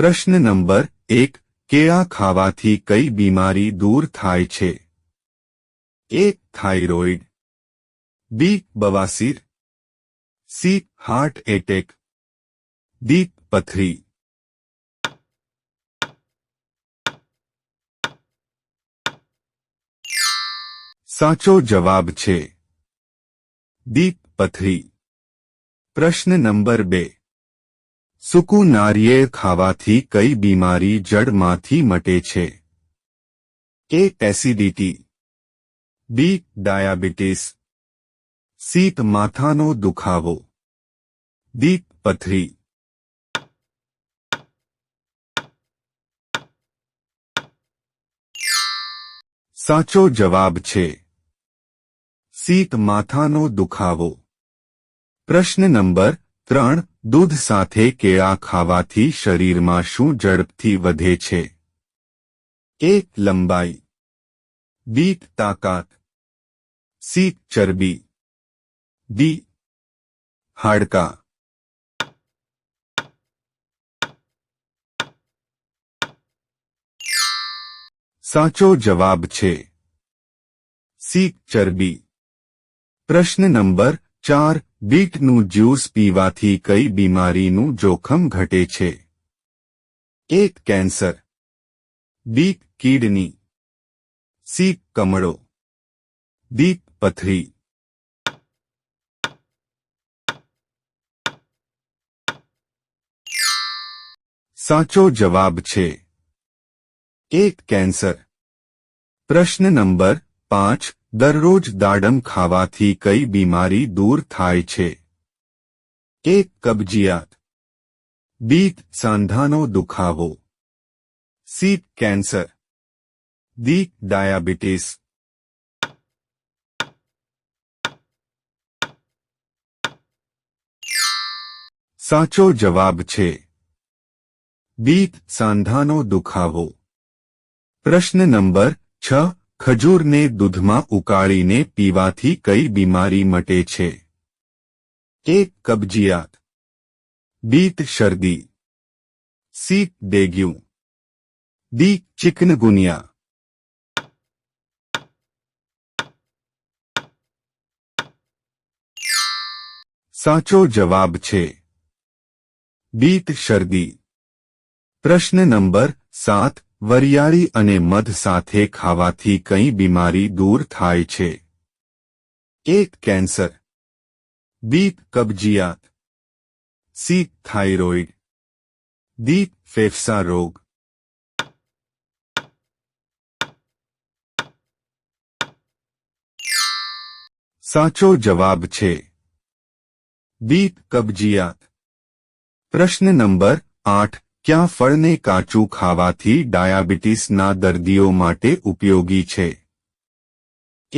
प्रश्न नंबर एक केड़ा खावा थी कई बीमारी दूर थाय छे एक थाइरोइड बी बवासीर सी हार्ट एटेक डी पथरी साचो जवाब छे दीप पथरी प्रश्न नंबर बे સુકુ નારિયેળ ખાવાથી કઈ બીમારી જડમાંથી મટે છે એ એસિડિટી બી ડાયાબિટીસ સીત માથાનો દુખાવો દીપ પથરી સાચો જવાબ છે સીત માથાનો દુખાવો પ્રશ્ન નંબર त्राण दूध साथ केड़ा खावा थी शरीर में शू झड़पी वे एक लंबाई बी ताकत सी चरबी डी हाड़का साचो जवाब छे सी चरबी प्रश्न नंबर चार बीट નું જ્યુસ પીવાથી કઈ બીમારી નું જોખમ ઘટે છે A cancer B kidney C કમળો D પથરી સાચો જવાબ છે A કેન્સર પ્રશ્ન નંબર 5 દરરોજ ડાડમ ખાવાથી કઈ બીમારી દૂર થાય છે કે કબજિયાત બીત સાંધાનો દુખાવો સી કેન્સર દીક ડાયાબિટીસ સાચો જવાબ છે બીત સાંધાનો દુખાવો પ્રશ્ન નંબર 6 ખજૂરને દૂધમાં ઉકાળીને પીવાથી કઈ બીમારી મટે છે એક કબજિયાત બીત શરદી સી ડેગ્યુ દી ચિકનગુનિયા સાચો જવાબ છે બીત શરદી પ્રશ્ન નંબર સાત वरियाड़ी मध साथ खावा कई बीमारी दूर थाय एक कैंसर दीप कब्जियात सी थाइरोइड दीप फेफसा रोग साचो जवाब छे दीप कब्जियात प्रश्न नंबर आठ ક્યા ફળને કાચું ખાવાથી ડાયાબિટીસના દર્દીઓ માટે ઉપયોગી છે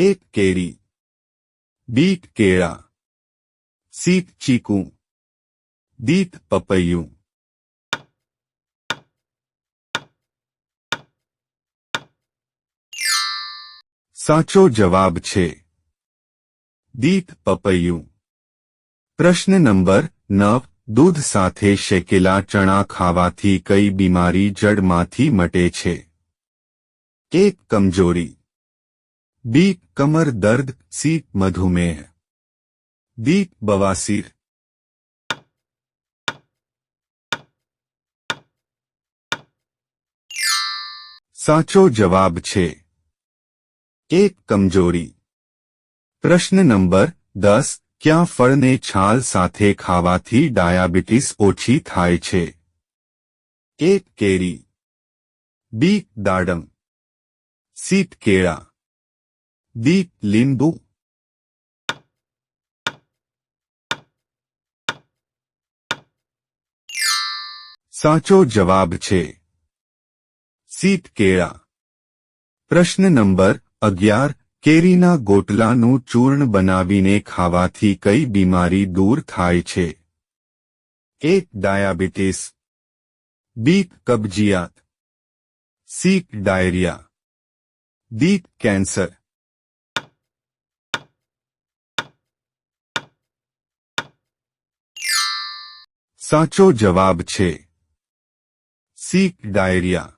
એ કેરી બીટ કેળા સીત ચીકુ દીત પપયું સાચો જવાબ છે દીત પપયું પ્રશ્ન નંબર 9 दूध साथ शेकेला चना खावा कई बीमारी जड़ माथी मटे छे। एक कमजोरी बी कमर दर्द सी मधुमेह दी बवासीर साचो जवाब छे। एक कमजोरी प्रश्न नंबर दस ક્યાં ફળને છાલ સાથે ખાવાથી ડાયાબિટીસ ઓછી થાય છે એક કેરી બી દાડમ સીત કેળા દી લીંબુ સાચો જવાબ છે સીત કેળા પ્રશ્ન નંબર અગિયાર કેરીના ગોટલાનું ચૂર્ણ બનાવીને ખાવાથી કઈ બીમારી દૂર થાય છે એક ડાયાબિટીસ બીક કબજિયાત સીક ડાયરિયા ડી કેન્સર સાચો જવાબ છે સીક ડાયરિયા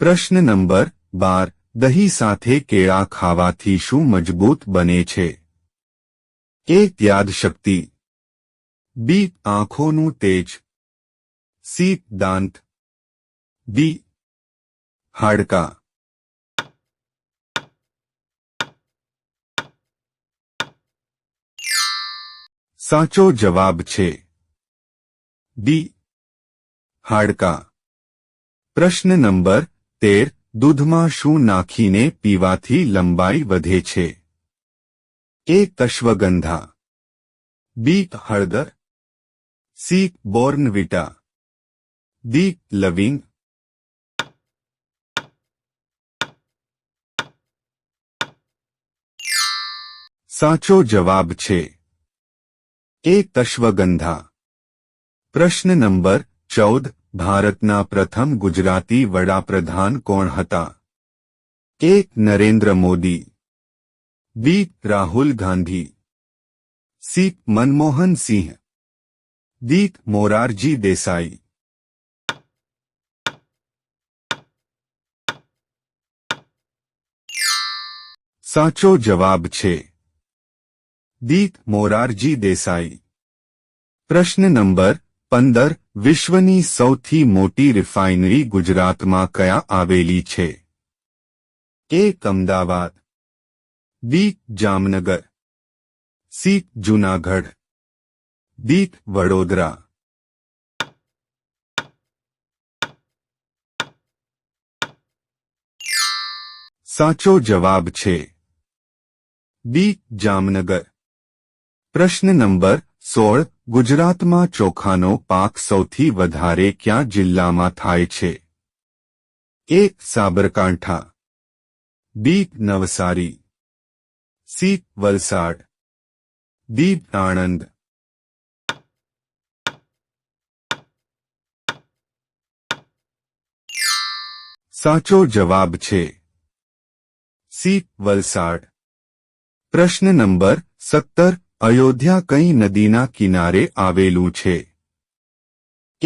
પ્રશ્ન નંબર બાર દહીં સાથે કેળા ખાવાથી શું મજબૂત બને છે એક યાદશક્તિ બી આંખોનું તેજ સી દાંત બી હાડકા સાચો જવાબ છે ડી હાડકા પ્રશ્ન નંબર તેર दूध में शू नाखी ने पीवा थी लंबाई वधे छे ए तश्वगंधा बी हड़दर सी बोर्नविटा दी लविंग साचो जवाब छे ए तश्वगंधा प्रश्न नंबर चौदह भारतना प्रथम गुजराती वड़ा प्रधान कौन हता एक Narendra Modi B Rahul Gandhi C Manmohan Singh D Morarji Desai साचो जवाब छे दीत मोरारजी देसाई प्रश्न नंबर પંદર વિશ્વની સૌથી મોટી રિફાઇનરી ગુજરાતમાં કયા આવેલી છે એક Ahmedabad B Jamnagar C Junagadh D Vadodara સાચો જવાબ છે બી જામનગર પ્રશ્ન નંબર સોળ गुजरात में चोखा पाक सौ क्या जिल्ला में थाय साबरकांठा दीप नवसारी सीप वलसाड दीप आणंद साचो जवाब छे सीप वलसाड प्रश्न नंबर सत्तर અયોધ્યા કઈ નદીના કિનારે આવેલું છે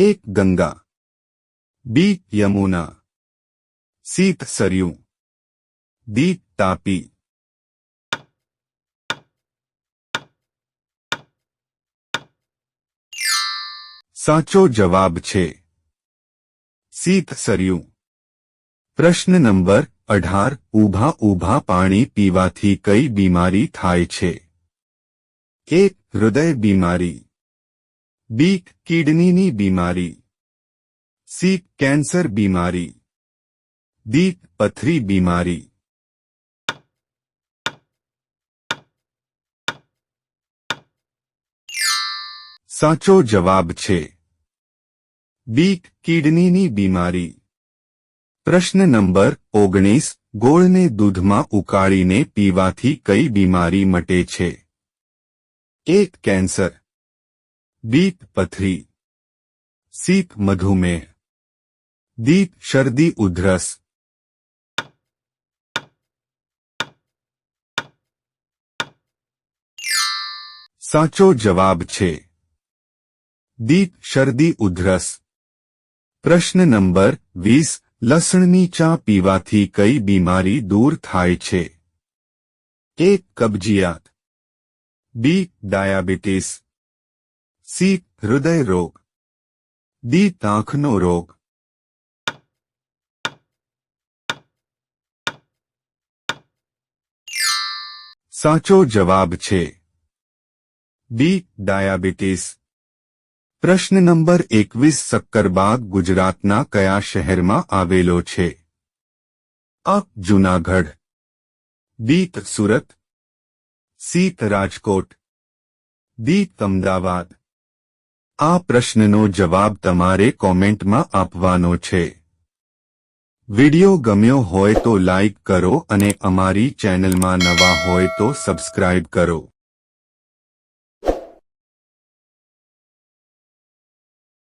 એક Ganga B Yamuna C Saryu D Tapi સાચો જવાબ છે સીત સરયુ પ્રશ્ન નંબર અઢાર ઊભા ઊભા પાણી પીવાથી કઈ બીમારી થાય છે એક હૃદય બીમારી બી કિડનીની બીમારી સી કેન્સર બીમારી દી પથરી બીમારી સાચો જવાબ છે બી કિડનીની બીમારી પ્રશ્ન નંબર ઓગણીસ ગોળને દૂધમાં ઉકાળીને પીવાથી કઈ બીમારી મટે છે एक कैंसर बीप पथरी सीप मधुमेह दीप सर्दी उधरस साचो जवाब छे दीप शर्दी उधरस प्रश्न नंबर वीस लसणनी चा पीवा कई बीमारी दूर थाय छे एक कब्जियात बी डायबिटीज सी हृदय रोग डी टांखનો રોગ સાચો જવાબ છે બી ડાયાબિટીસ પ્રશ્ન નંબર 21 સક્કરબાગ ગુજરાતના કયા શહેરમાં આવેલો છે આક જૂનાગઢ બી તક સુરત સીત રાજકોટ દી અમદાવાદ આ પ્રશ્નનો જવાબ તમારે કોમેન્ટમાં આપવાનો છે વિડિયો ગમ્યો હોય તો લાઇક કરો અને અમારી ચેનલમાં નવા હોય તો સબસ્ક્રાઇબ કરો